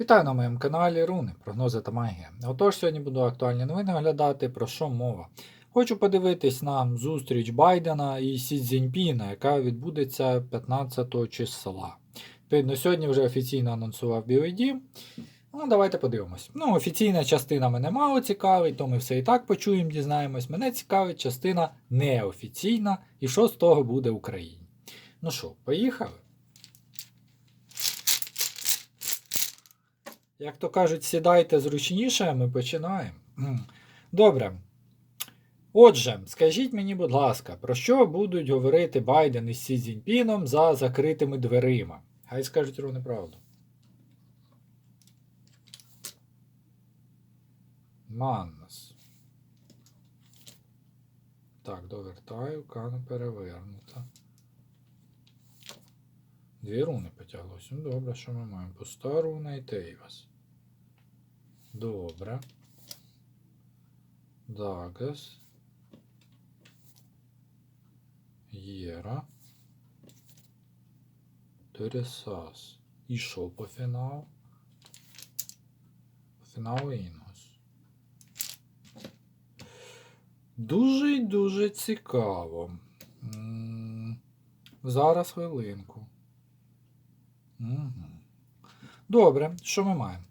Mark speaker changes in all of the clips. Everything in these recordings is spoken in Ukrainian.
Speaker 1: Вітаю на моєму каналі Руни, прогнози та магія. Отож, сьогодні буду актуальні новини оглядати, про що мова. Хочу подивитись на зустріч Байдена і Сі Цзіньпіна, яка відбудеться 15 числа. Відповідно, сьогодні вже офіційно анонсував Білий Дім. Ну, давайте подивимось. Ну, офіційна частина мене мало цікавить, то ми все і так почуємо, дізнаємось. Мене цікавить частина неофіційна, і що з того буде в Україні. Ну що, поїхали? Як то кажуть, сідайте зручніше, ми починаємо. Добре. Отже, скажіть мені, будь ласка, про що будуть говорити Байден із Сі Цзіньпіном за закритими дверима? Хай скажуть ровно правду. Маннас. Так, довертаю, кана перевернута. Дві руни потяглось. Ну, добре, що ми маємо? Пуста руна і Тейвас. Добре. Дагас. Єра. Тересас. І що по фіналу? По фіналу Інгос. Дуже й дуже цікаво. Зараз хвилинку. Добре, що ми маємо?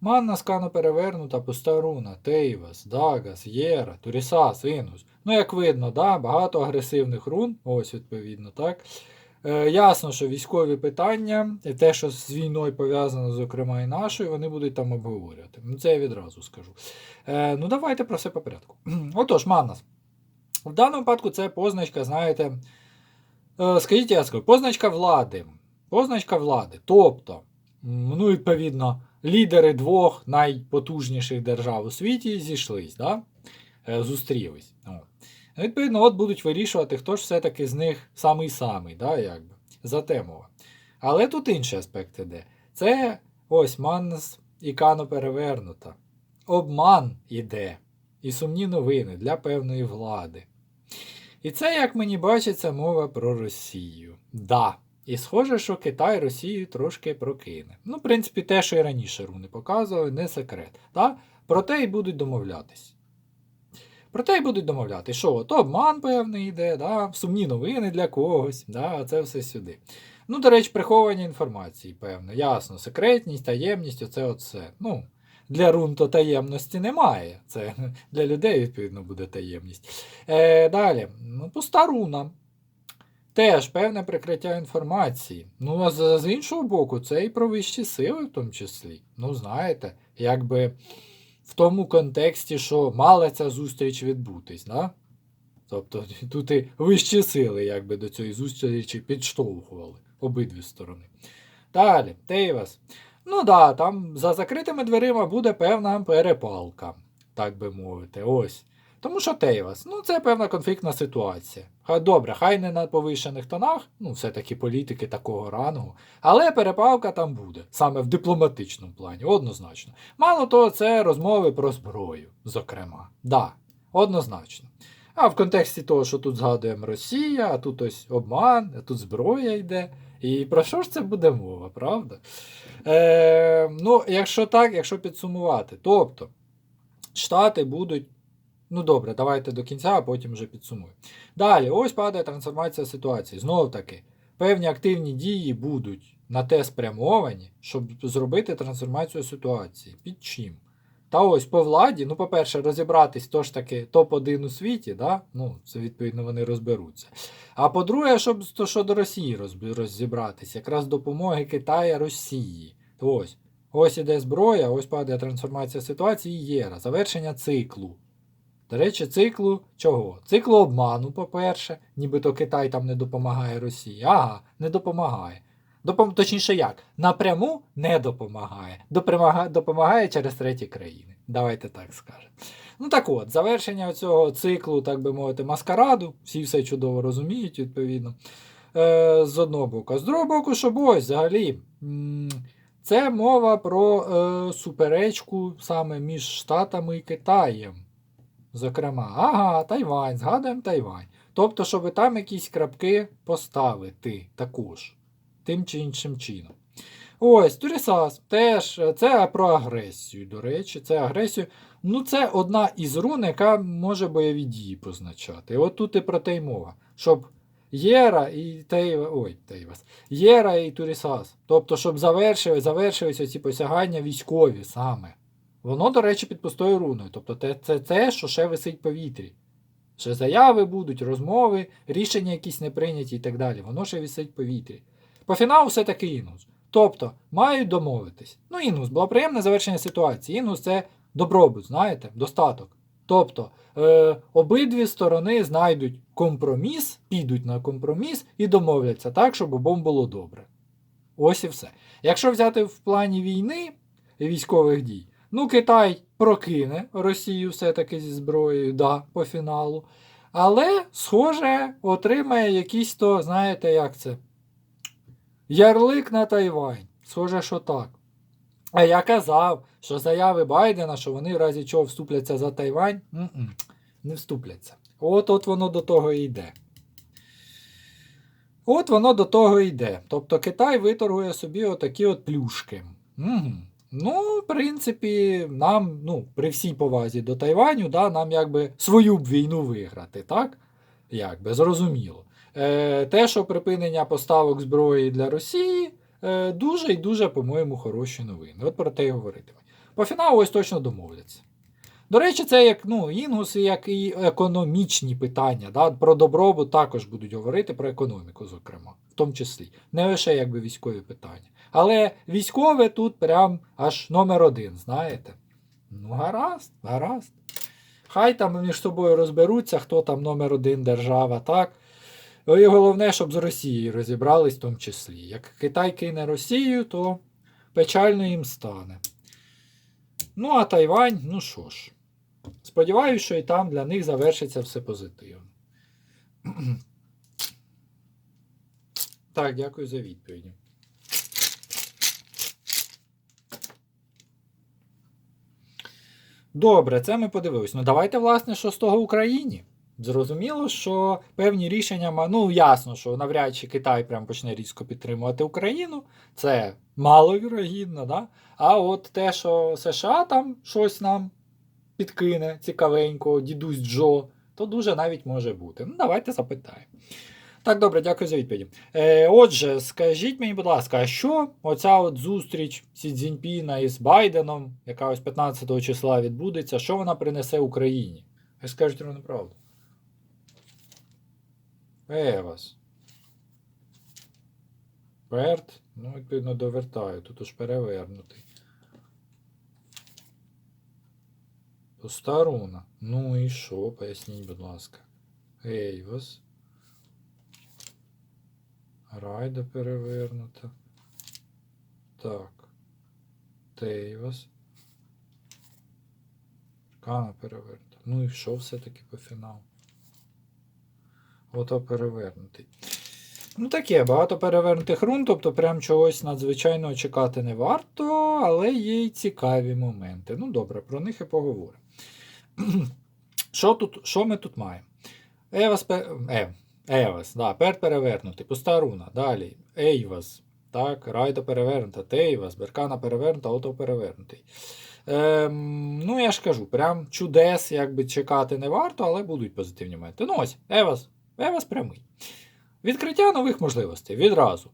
Speaker 1: Манна скану перевернута, пуста руна, Тейвас, Дагас, Єра, Турісас, Інус. Ну, як видно, да, багато агресивних рун, ось відповідно, так. Е, ясно, що військові питання, те, що з війною пов'язано, зокрема, і нашою, вони будуть там обговорювати. Ну, це я відразу скажу. Е, ну, давайте про все по порядку. Отож, Маннас. В даному випадку це позначка, знаєте, е, скажіть, я скажу, позначка влади. Позначка влади. Тобто, ну, відповідно, лідери двох найпотужніших держав у світі зійшлись, да? Е, зустрілись. Ну, Відповідно, от будуть вирішувати, хто ж все-таки з них самий-самий, да, якби, за темова. Але тут інший аспект іде. Це ось Маннес і Кано перевернута. Обман іде. І сумні новини для певної влади. І це, як мені бачиться, мова про Росію. Да. І схоже, що Китай Росію трошки прокине. Ну, в принципі, те, що і раніше руни показували, не секрет. Да? Про те й будуть домовлятись. Про те й будуть домовлятись, що от обман певний йде, да? сумні новини для когось, да? це все сюди. Ну, до речі, приховання інформації, певно. Ясно, секретність, таємність, оце оце. Ну, для рун то таємності немає. Це для людей, відповідно, буде таємність. Е, далі, ну, пуста руна. Теж певне прикриття інформації. Ну, а з, з іншого боку, це і про вищі сили, в тому числі. Ну, знаєте, якби в тому контексті, що мала ця зустріч відбутись, да? Тобто тут і вищі сили якби до цієї зустрічі підштовхували обидві сторони. Далі, Тейвас. Ну да, там за закритими дверима буде певна перепалка, так би мовити. Ось. Тому що Тейвас, ну це певна конфліктна ситуація. Хай добре, хай не на повищених тонах, ну все-таки політики такого рангу, але перепалка там буде, саме в дипломатичному плані, однозначно. Мало того, це розмови про зброю, зокрема. Да, однозначно. А в контексті того, що тут згадуємо Росія, а тут ось обман, а тут зброя йде. І про що ж це буде мова, правда? Е, ну, якщо так, якщо підсумувати, тобто Штати будуть. Ну добре, давайте до кінця, а потім вже підсумую. Далі, ось падає трансформація ситуації. Знову таки, певні активні дії будуть на те спрямовані, щоб зробити трансформацію ситуації. Під чим? Та ось по владі, ну, по-перше, розібратись хто ж таки топ-1 у світі, да? ну, це відповідно вони розберуться. А по-друге, щоб то, що до Росії розібратись, якраз допомоги Китаю Росії. То ось, ось іде зброя, ось падає трансформація ситуації і єра, завершення циклу. До речі, циклу чого? Циклу обману, по-перше, нібито Китай там не допомагає Росії. Ага, не допомагає. Допом... Точніше як? Напряму не допомагає. Допомагає, допомагає через треті країни. Давайте так скажемо. Ну так от, завершення цього циклу, так би мовити, маскараду, всі все чудово розуміють, відповідно. Е, з одного боку. З другого боку, щоб ось взагалі. Це мова про е, суперечку саме між Штатами і Китаєм. Зокрема, ага, Тайвань, згадуємо Тайвань. Тобто, щоб там якісь крапки поставити також, тим чи іншим чином. Ось, Турісас теж е, це про агресію, до речі, це агресію. Ну, це одна із рун, яка може бойові дії позначати. От тут і про те й мова. Щоб Єра і Тейва, ой, Тейвас, Єра і Турісас. Тобто, щоб завершили, завершилися ці посягання військові саме. Воно, до речі, під пустою руною. Тобто, це, те, що ще висить в повітрі. Ще заяви будуть, розмови, рішення якісь не прийняті і так далі. Воно ще висить в повітрі. По фіналу все таки інус. Тобто, мають домовитись. Ну, інус, благоприємне завершення ситуації. Інус це добробут, знаєте, достаток. Тобто, е, обидві сторони знайдуть компроміс, підуть на компроміс і домовляться так, щоб обом було добре. Ось і все. Якщо взяти в плані війни військових дій, ну Китай прокине Росію все-таки зі зброєю, да, по фіналу. Але, схоже, отримає якийсь то, знаєте, як це? Ярлик на Тайвань. Схоже, що так. А я казав, що заяви Байдена, що вони в разі чого вступляться за Тайвань, м-м, не вступляться. От от воно до того і йде. От воно до того йде. Тобто Китай виторгує собі отакі от плюшки. Угу. Ну, в принципі, нам, ну, при всій повазі до Тайваню, да, нам якби свою б війну виграти, так? Якби, зрозуміло. Е, те, що припинення поставок зброї для Росії, е, дуже і дуже, по-моєму, хороші новини. От про те й говоритимуть. По фіналу ось точно домовляться. До речі, це як ну, інгуси, як і економічні питання. Да? Про добробут також будуть говорити про економіку, зокрема, в тому числі. Не лише якби військові питання. Але військове тут прям аж номер один, знаєте? Ну, гаразд, гаразд. Хай там між собою розберуться, хто там номер один держава, так? Ну, І головне, щоб з Росією розібрались в тому числі. Як Китай кине Росію, то печально їм стане. Ну, а Тайвань, ну що ж. Сподіваюся, що і там для них завершиться все позитивно. Так, дякую за відповіді. Добре, це ми подивились. Ну давайте, власне, що з того Україні. Зрозуміло, що певні рішення, ну ясно, що навряд чи Китай прям почне різко підтримувати Україну. Це маловірогідно, да? А от те, що США там щось нам підкине цікавенько, дідусь Джо, то дуже навіть може бути. Ну, давайте запитаємо. Так, добре, дякую за відповіді. Е, отже, скажіть мені, будь ласка, а що оця от зустріч Сі Цзіньпіна із Байденом, яка ось 15 числа відбудеться, що вона принесе Україні? Ви скажете ровно правду. Евас. Перт, ну, відповідно, довертаю. Тут уж перевернутий. Постаруна. Ну і що? Поясніть, будь ласка. Ейвас. Райда перевернута. Так. Тейвас. Кана перевернута. Ну і що все-таки по фіналу? Ото перевернутий. Ну таке, багато перевернутих рун, тобто прям чогось надзвичайного чекати не варто, але є й цікаві моменти. Ну добре, про них і поговоримо. Що тут, що ми тут маємо? Евас, е, Евас, да, пер перевернутий, пуста руна. Далі. Ейвас. Так, Райда перевернута, Тейвас, Беркана перевернута, ото перевернутий. Ем, ну, я ж кажу, прям чудес, якби чекати не варто, але будуть позитивні моменти. Ну ось, Евас, Евас прямий. Відкриття нових можливостей відразу.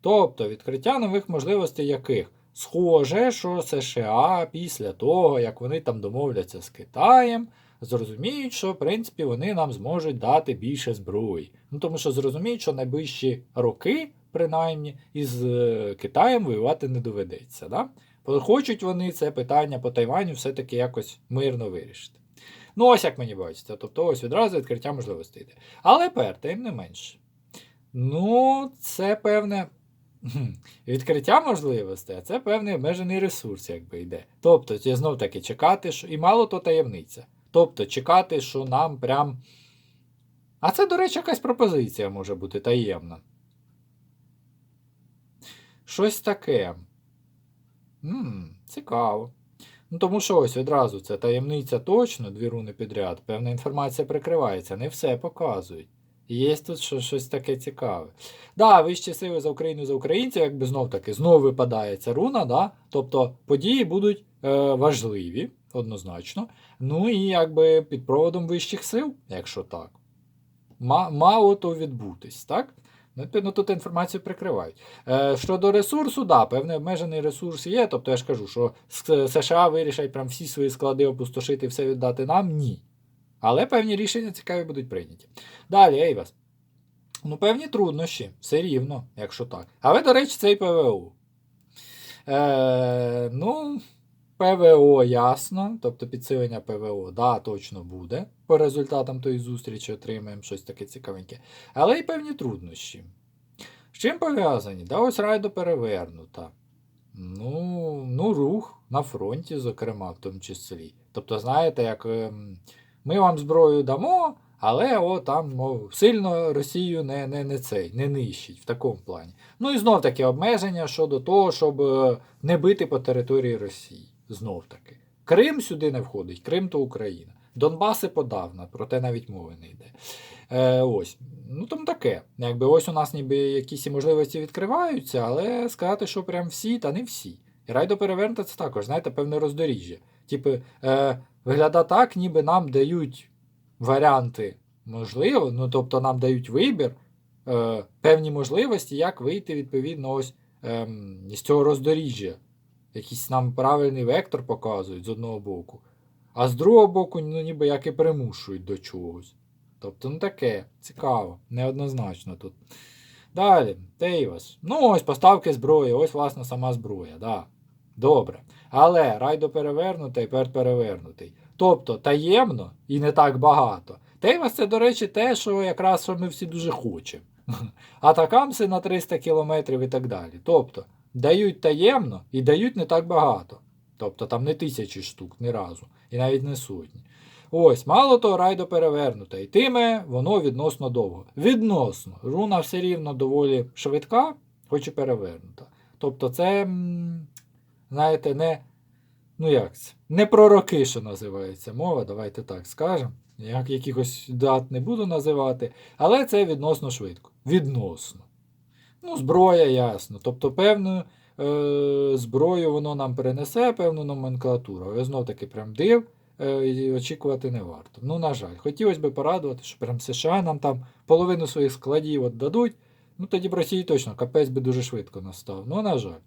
Speaker 1: Тобто, відкриття нових можливостей яких? Схоже, що США після того, як вони там домовляться з Китаєм, зрозуміють, що в принципі вони нам зможуть дати більше зброї. Ну тому що зрозуміють, що найближчі роки, принаймні, із е, Китаєм воювати не доведеться. Да? Хочуть вони це питання по Тайваню все-таки якось мирно вирішити. Ну, ось як мені бачиться. Тобто ось відразу відкриття можливостей йде. Але пер, тим не менше. Ну, це певне. Відкриття можливостей, а це певний обмежений ресурс, якби йде. Тобто, знов таки чекати, що. І мало то таємниця. Тобто, чекати, що нам прям. А це, до речі, якась пропозиція може бути таємна. Щось таке. Ммм, цікаво. Ну, тому що ось відразу це таємниця точно, дві руни підряд. Певна інформація прикривається, не все показують. Є тут що, щось таке цікаве. Да, вищі сили за Україну за українців, якби знов таки знов випадає ця руна, да? тобто події будуть е, важливі, однозначно. Ну і якби під проводом вищих сил, якщо так. Ма- мало то відбутись, так? Ну, тут інформацію прикривають. Е, щодо ресурсу, да, певний обмежений ресурс є. Тобто я ж кажу, що США вирішать прям всі свої склади опустошити і все віддати нам? Ні. Але певні рішення цікаві будуть прийняті. Далі, Ейвас. Ну, певні труднощі, все рівно, якщо так. Але, до речі, це і ПВО. Е, ну, ПВО ясно. Тобто підсилення ПВО, да, точно буде. По результатам тої зустрічі отримаємо щось таке цікавеньке. Але й певні труднощі. З чим пов'язані? Да, ось райдо перевернута. Ну, ну, рух на фронті, зокрема, в тому числі. Тобто, знаєте, як ем, ми вам зброю дамо, але о, там мов, сильно Росію не, не, не цей, не нищить в такому плані. Ну і знов таки обмеження щодо того, щоб е, не бити по території Росії. Знов таки. Крим сюди не входить, Крим то Україна. Донбаси подавно, про те навіть мови не йде. Е, ось. Ну там таке. Якби ось у нас ніби якісь можливості відкриваються, але сказати, що прям всі, та не всі. І райдо перевернута це також, знаєте, певне роздоріжжя. Типу, е, виглядає так, ніби нам дають варіанти можливо, ну тобто нам дають вибір, е, певні можливості, як вийти відповідно ось ем, з цього роздоріжжя. Якийсь нам правильний вектор показують з одного боку, а з другого боку, ну ніби як і примушують до чогось. Тобто, ну таке, цікаво, неоднозначно тут. Далі, Тейвас. Ну, ось поставки зброї, ось, власне, сама зброя. Да. Добре. Але райдо перевернутий, перт перевернутий. Тобто таємно і не так багато. Тейвас це, до речі, те, що якраз що ми всі дуже хочемо. Атакамси на 300 кілометрів і так далі. Тобто, дають таємно і дають не так багато. Тобто там не тисячі штук ні разу, і навіть не сотні. Ось, мало того, райдо перевернута, йтиме воно відносно довго. Відносно. Руна все рівно доволі швидка, хоч і перевернута. Тобто, це, знаєте, не. Ну як це? Не про що називається мова, давайте так скажемо. Я якихось дат не буду називати, але це відносно швидко. Відносно. Ну, зброя, ясно. Тобто, певну е, зброю воно нам перенесе, певну номенклатуру. Але знов таки прям див е, і очікувати не варто. Ну, на жаль, хотілося б порадувати, що прям США нам там половину своїх складів от дадуть. Ну тоді б Росії точно капець би дуже швидко настав. Ну, на жаль.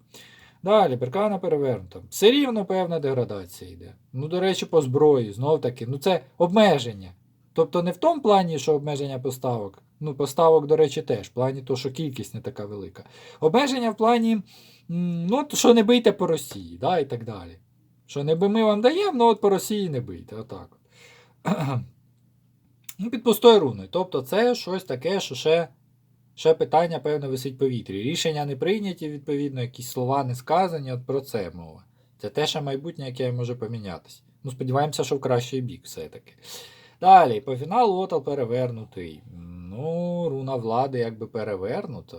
Speaker 1: Далі, беркана перевернута. Все рівно певна деградація йде. Ну, до речі, по зброї, знов таки, ну це обмеження. Тобто не в тому плані, що обмеження поставок. Ну, поставок, до речі, теж, в плані того, що кількість не така велика. Обмеження в плані, ну, що не бийте по Росії, да, і так далі. Що не ми вам даємо, ну от по Росії не бийте. Отак. От. ну, під пустою руною. Тобто це щось таке, що ще Ще питання, певно, висить в повітрі. Рішення не прийняті, відповідно, якісь слова не сказані, от про це мова. Це те, що майбутнє, яке може помінятися. Ну, сподіваємося, що в кращий бік все-таки. Далі, по фіналу Отал перевернутий. Ну, руна влади якби перевернута.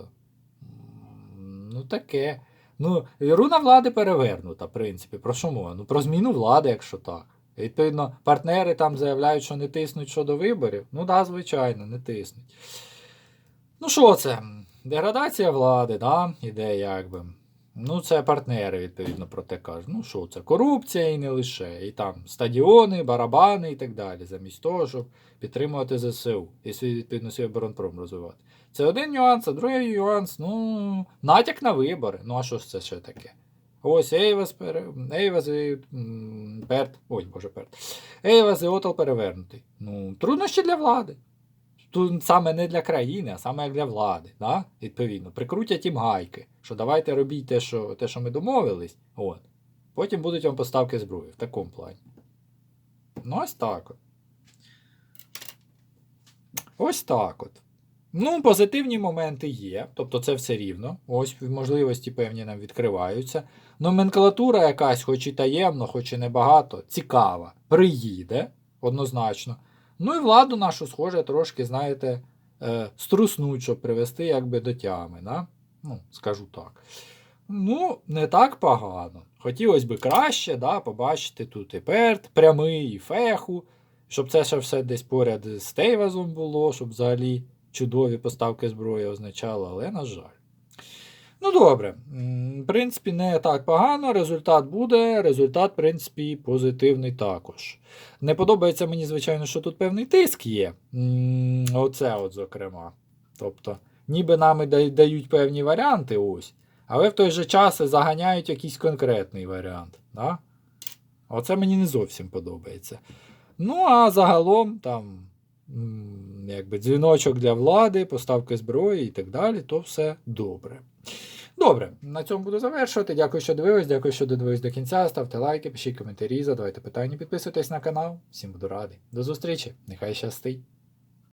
Speaker 1: Ну, таке. Ну, руна влади перевернута, в принципі. Про що мова? Ну, про зміну влади, якщо так. Відповідно, партнери там заявляють, що не тиснуть щодо виборів. Ну, так, да, звичайно, не тиснуть. Ну, що це? Деградація влади, да? іде якби. Ну, це партнери, відповідно, про те кажуть. Ну, що це? Корупція і не лише. І там стадіони, барабани і так далі, замість того, щоб підтримувати ЗСУ і свій, відповідно, свій оборонпром розвивати. Це один нюанс, а другий нюанс, ну, натяк на вибори. Ну, а що ж це ще таке? Ось Ейвас, пере... Ейвас і Перт. Ой, боже, Перт. Ейвас і Отал перевернутий. Ну, труднощі для влади. Тут саме не для країни, а саме для влади. Да? Відповідно, прикрутять їм гайки, що давайте робіть те, що те, що ми домовились, от. потім будуть вам поставки зброї в такому плані. Ну, ось так от. Ось так от. Ну, позитивні моменти є, тобто це все рівно. Ось можливості певні нам відкриваються. Номенклатура якась, хоч і таємно, хоч і небагато, цікава, приїде однозначно. Ну і владу нашу, схоже, трошки, знаєте, е, струснуть, щоб привести якби до тями. Да? Ну, скажу так. Ну, не так погано. Хотілося б краще, да, побачити тут і перт, прямий, і феху, щоб це ще все десь поряд з Тейвазом було, щоб взагалі чудові поставки зброї означало, але на жаль. Ну, добре. В принципі, не так погано. Результат буде. Результат, в принципі, позитивний також. Не подобається мені, звичайно, що тут певний тиск є. Оце, от, зокрема. Тобто, ніби нам дають певні варіанти, ось, але в той же час заганяють якийсь конкретний варіант. Да? Оце мені не зовсім подобається. Ну, а загалом там якби дзвіночок для влади, поставки зброї і так далі, то все добре. Добре, на цьому буду завершувати. Дякую, що дивились, дякую, що додивились до кінця. Ставте лайки, пишіть коментарі, задавайте питання, підписуйтесь на канал. Всім буду радий. До зустрічі, нехай щастить!